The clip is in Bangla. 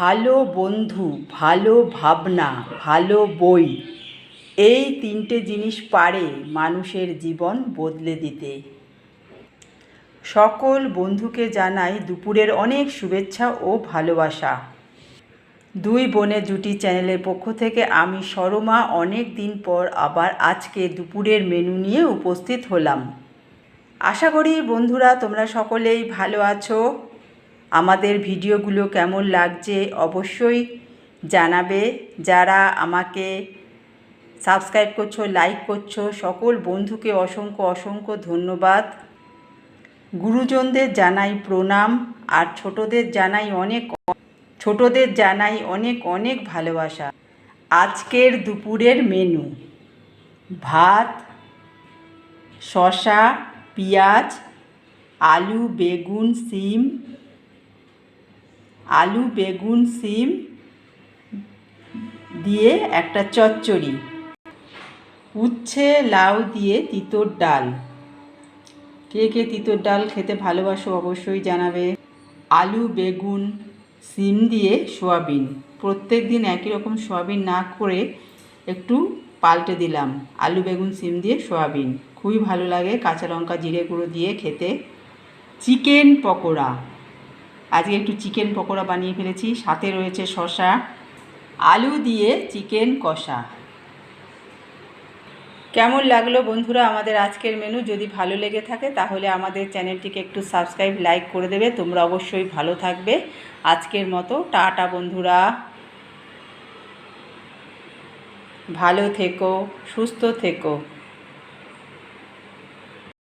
ভালো বন্ধু, ভালো ভাবনা, ভালো বই, এই তিনটে জিনিস পারে মানুষের জীবন বদলে দিতে। সকল বন্ধুকে জানাই দুপুরের অনেক শুভেচ্ছা ও ভালোবাসা। দুই বোনের জুটি চ্যানেলের পক্ষ থেকে আমি সরমা অনেক দিন পর আবার আজকে দুপুরের মেনু নিয়ে উপস্থিত হলাম। আশা করি বন্ধুরা তোমরা সকলেই ভালো আছো। আমাদের ভিডিওগুলো কেমন লাগছে অবশ্যই জানাবে। যারা আমাকে সাবস্ক্রাইব করছ, লাইক করছ, সকল বন্ধুকে অসংখ্য অসংখ্য ধন্যবাদ। গুরুজনদের জানাই প্রণাম, আর ছোটদের জানাই অনেক, ছোটদের জানাই অনেক অনেক ভালোবাসা। আজকের দুপুরের মেনু, ভাত শশা পেঁয়াজ, আলু, বেগুন, সিম আলু, বেগুন, সিম দিয়ে একটা চচ্চড়ি। উচ্ছে, লাউ দিয়ে তিতোর ডাল। কে কে তিতোর ডাল খেতে ভালোবাসো অবশ্যই জানাবে। আলু, বেগুন, সিম দিয়ে সোয়াবিন। প্রত্যেক দিন একই রকম সোয়াবিন না করে একটু পাল্টে দিলাম। আলু, বেগুন, সিম দিয়ে সোয়াবিন। খুবই ভালো লাগে কাঁচা লঙ্কা, জিরে গুঁড়ো দিয়ে খেতে। চিকেন পকোড়া। আজকে একটু চিকেন পকোড়া বানিয়ে ফেলেছি। সাথে রয়েছে শশা আলু দিয়ে চিকেন কষা। কেমন লাগল বন্ধুরা আমাদের আজকের মেনু যদি ভালো লেগে থাকে তাহলে আমাদের চ্যানেলটিকে একটু সাবস্ক্রাইব লাইক করে দেবে। তোমরা অবশ্যই ভালো থাকবে। আজকের মতো টাটা বন্ধুরা। ভালো থেকো, সুস্থ থেকো।